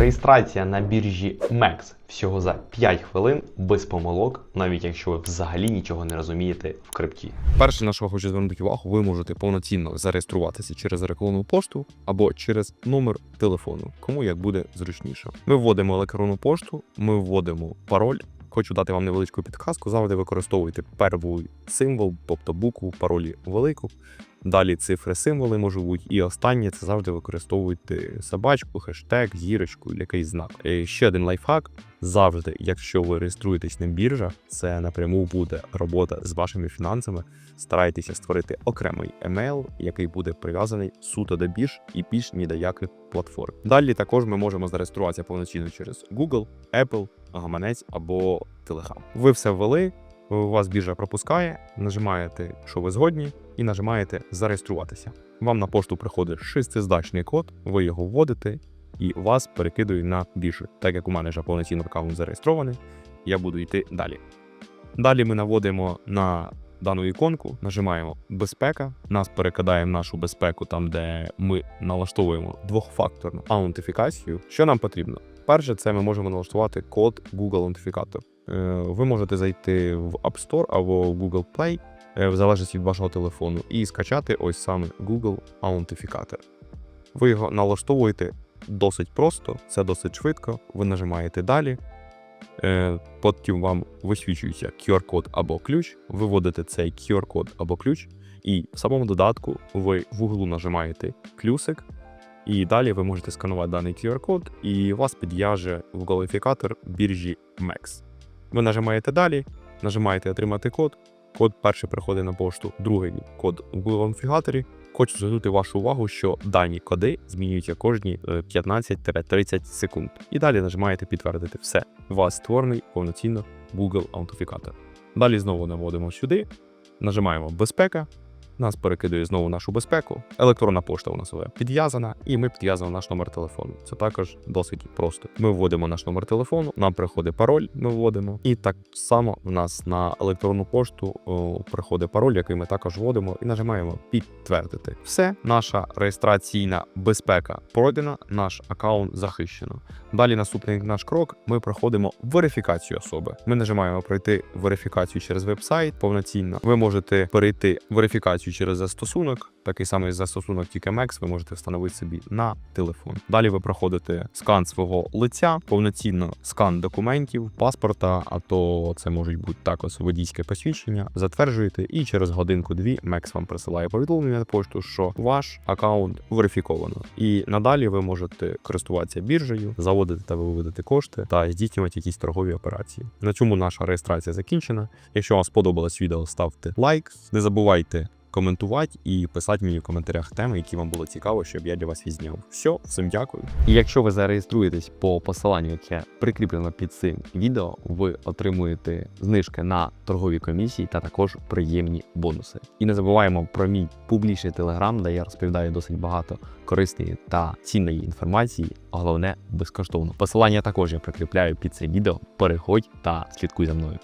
Реєстрація на біржі MEX всього за 5 хвилин без помилок, навіть якщо ви взагалі нічого не розумієте в крипті. Перше, на що хочу звернути увагу, ви можете повноцінно зареєструватися через електронну пошту або через номер телефону, кому як буде зручніше. Ми вводимо електронну пошту, ми вводимо пароль. Хочу дати вам невеличку підказку. Завжди використовуйте перший символ, тобто букву паролі велику. Далі цифри, символи можуть бути. І останнє це завжди використовуйте собачку, хештег, зірочку, якийсь знак. І ще один лайфхак. Завжди, якщо ви реєструєтесь на біржах, це напряму буде робота з вашими фінансами. Старайтеся створити окремий емейл, який буде прив'язаний суто до бірж і більш ні до яких платформ. Далі також ми можемо зареєструватися повноцінно через Google, Apple, Гаманець або Telegram. Ви все ввели, у вас біржа пропускає, нажимаєте, що ви згодні, і нажимаєте зареєструватися. Вам на пошту приходить шестизначний код, ви його вводите і вас перекидують на біржу. Так як у мене вже повноцінно аккаунт зареєстрований, я буду йти далі. Далі ми наводимо на дану іконку, нажимаємо безпека, нас перекидає в нашу безпеку, там де ми налаштовуємо двохфакторну аутентифікацію. Що нам потрібно? Перше, це ми можемо налаштувати код Google аутентифікатор. Е, Ви можете зайти в App Store або в Google Play, е, в залежності від вашого телефону, і скачати ось саме Google аутентифікатор. Ви його налаштовуєте досить просто, це досить швидко. Ви нажимаєте далі. Е, Потім вам висвічується QR-код або ключ. Ви вводите цей QR-код або ключ, і в самому додатку ви в углу нажимаєте плюсик, і далі ви можете сканувати даний QR-код, і вас підв'яже в голифікатор біржі MEX. Ви нажимаєте далі, нажимаєте отримати код. Код перший приходить на пошту, другий код в Google конфігаторі. Хочу звернути вашу увагу, що дані коди змінюються кожні е, 15-30 секунд. І далі нажимаєте підтвердити все. У вас створений повноцінно Google аутентифікатор. Далі знову наводимо сюди, нажимаємо безпека. Нас перекидує знову нашу безпеку. Електронна пошта у нас вже підв'язана, і ми підв'язуємо наш номер телефону. Це також досить просто. Ми вводимо наш номер телефону, нам приходить пароль, ми вводимо. І так само в нас на електронну пошту приходить пароль, який ми також вводимо, і нажимаємо підтвердити. Все, наша реєстраційна безпека пройдена, наш аккаунт захищено. Далі наступний наш крок. Ми проходимо верифікацію особи. Ми нажимаємо пройти верифікацію через веб-сайт повноцінно. Ви можете перейти верифікацію через застосунок. Такий самий застосунок Mex ви можете встановити собі на телефон. Далі ви проходите скан свого лиця, повноцінно скан документів, паспорта, а то це можуть бути також водійське посвідчення. Затверджуєте, і через годинку-дві Mex вам присилає повідомлення на пошту, що ваш аккаунт верифіковано. І надалі ви можете користуватися біржею, заводити та виводити кошти та здійснювати якісь торгові операції. На цьому наша реєстрація закінчена. Якщо вам сподобалось відео, ставте лайк. Не забувайте коментувати і писати мені в коментарях теми, які вам було цікаво, щоб я для вас відзняв. Все, всім дякую. І якщо ви зареєструєтесь по посиланню, яке прикріплено під цим відео, ви отримуєте знижки на торгові комісії та також приємні бонуси. І не забуваємо про мій публічний телеграм, де я розповідаю досить багато корисної та цінної інформації, а головне безкоштовно. Посилання також я прикріпляю під це відео. Переходь та слідкуй за мною.